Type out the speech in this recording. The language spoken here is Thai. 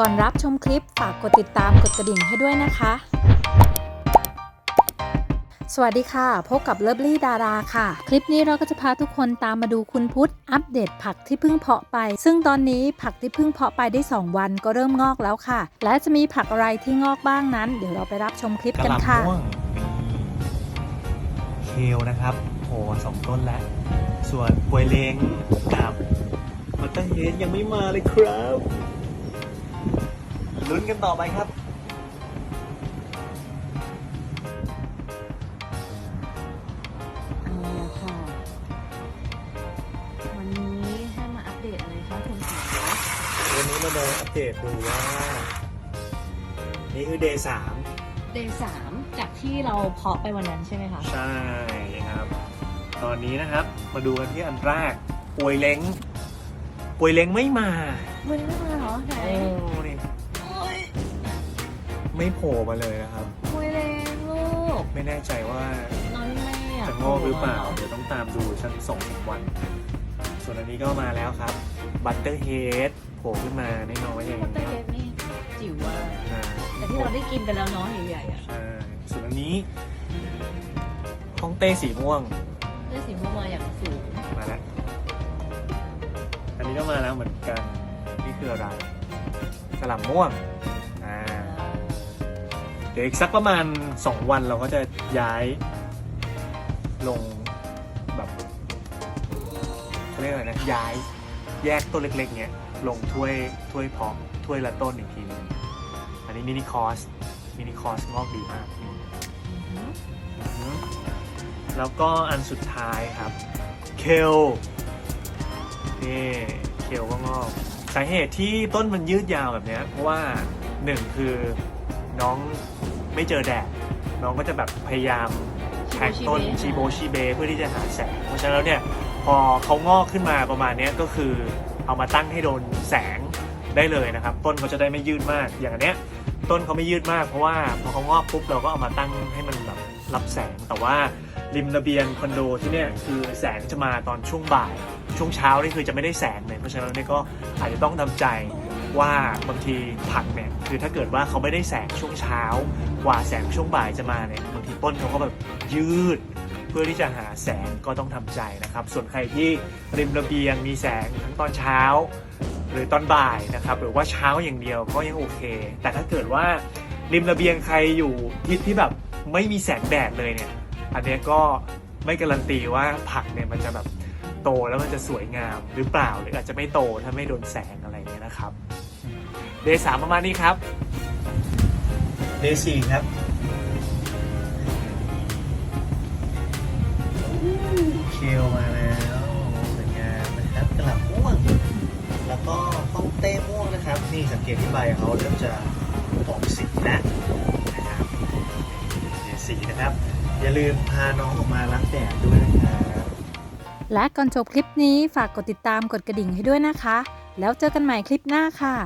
ก่อนรับชมคลิปฝากกดติดตามกดกระดิ่งให้ด้วยนะคะ สวัสดีค่ะ พบกับเลิฟลี่ดาราค่ะ คลิปนี้เราก็จะพาทุกคนตามมาดูคุณพุทธอัปเดตผักที่เพิ่งเพาะไป ซึ่งตอนนี้ผักที่เพิ่งเพาะไปได้ 2 วันก็เริ่มงอกแล้วค่ะ และจะมีผักอะไรที่งอกบ้างนั้น เดี๋ยวเราไปรับชมคลิปกระกันหล่ำค่ะม่วงเคลนะครับโผล่มาสองต้นแล้ว ส่วนปวยเลงกับมัตเตอร์เฮดยังไม่มาเลยครับ ลุ้นกันต่อไปครับ เอาละค่ะ วันนี้ให้มาอัปเดตอะไรคะคุณขาวันนี้มาลองอัปเดตดูว่า นี่คือเดย์สามเดย์สามจากที่เราเพาะไปวันนั้นใช่ไหมคะ ใช่ครับ ตอนนี้นะครับมาดูกันที่อันแรกปวยเล้งปวยเล้งไม่มาวันนี้ไม่มาเหรอไหนโอ้นี่โอ้ย ไม่โผล่มาเลยนะครับ คุยเลงลูกไม่แน่ใจว่าน้องไม่อยากจะงอกหรือเปล่า เดี๋ยวต้องตามดูชั้นสองสามวัน ส่วนอันนี้ก็มาแล้วครับบัตเตอร์เฮดโผล่ขึ้นมาในน้อยๆอย่างมันนี้เต้ครับเล็กนี่จิ๋วมากอ่าแต่ที่เราได้กินไปแล้วเนาะใหญ่ๆอะใช่ส่วนอันนี้ฮ่องเต้สีม่วงได้สีม่วงมาอย่างสูงมาแล้วอันนี้ก็มาแล้วเหมือนกันนี่คืออะไรสลับม่วงอ่า เดี๋ยวอีกสักประมาณ 2 วันเราก็จะย้ายลงแบบเขาเรียกอะไรนะย้ายแยกต้นเล็กๆเนี้ยลงถ้วยถ้วยเพาะถ้วยละต้นอีกทีหนึงอันนี้มินิคอสมินิคอสงอกดีมากแล้วก็อันสุดท้ายครับเคลนี่เคลก็งอกสาเหตุที่ต้นมันยืดยาวแบบเนี้ยเพราะว่าหนึ่งคือ น้องไม่เจอแดด น้องก็จะแบบพยายามแทงต้นชีโบชีเบเพื่อที่จะหาแสง เพราะฉะนั้นแล้วเนี่ยพอเขางอกขึ้นมาประมาณเนี้ยก็คือเอามาตั้งให้โดนแสงได้เลยนะครับ ต้นเขาจะได้ไม่ยืดมากอย่างอันเนี้ยต้นเขาไม่ยืดมากเพราะว่าพอเขางอกปุ๊บเราก็เอามาตั้งให้มันแบบรับแสง แต่ว่าริมระเบียงคอนโดที่เนี่ยคือแสงจะมาตอนช่วงบ่าย ช่วงเช้านี่คือจะไม่ได้แสงเลยเพราะฉะนั้นเนี่ยก็อาจจะต้องทำใจว่าบางทีผักเนี่ย คือถ้าเกิดว่าเขาไม่ได้แสงช่วงเช้า กว่าแสงช่วงบ่ายจะมาเนี่ยบางทีต้นเขาก็แบบยืด เพื่อที่จะหาแสงก็ต้องทำใจนะครับ ส่วนใครที่ริมระเบียงมีแสงทั้งตอนเช้า หรือตอนบ่ายนะครับหรือว่าเช้าอย่างเดียวก็ยังโอเค แต่ถ้าเกิดว่าริมระเบียงใครอยู่ทิศที่แบบไม่มีแสงแดดเลยเนี่ย อันนี้ก็ไม่การันตีว่าผักเนี่ยมันจะแบบโตแล้วมันจะสวยงามหรือเปล่าหรืออาจจะไม่โตถ้าไม่โดนแสงอะไรเงี้ยนะครับ เดย์สามประมาณนี้ครับเดย์สี่ครับเคลมาแล้วสวยงามนะครับกระหล่ำม่วง แล้วก็ห้องเต้ม่วงนะครับ นี่สังเกตที่ใบเขาเริ่มจะออกสีแล้วนะครับเดย์สี่นะครับ อย่าลืมพาน้องออกมารับแดดด้วยนะครับและก่อนจบคลิปนี้ฝากกดติดตามกดกระดิ่งให้ด้วยนะคะ แล้วเจอกันใหม่คลิปหน้าค่ะ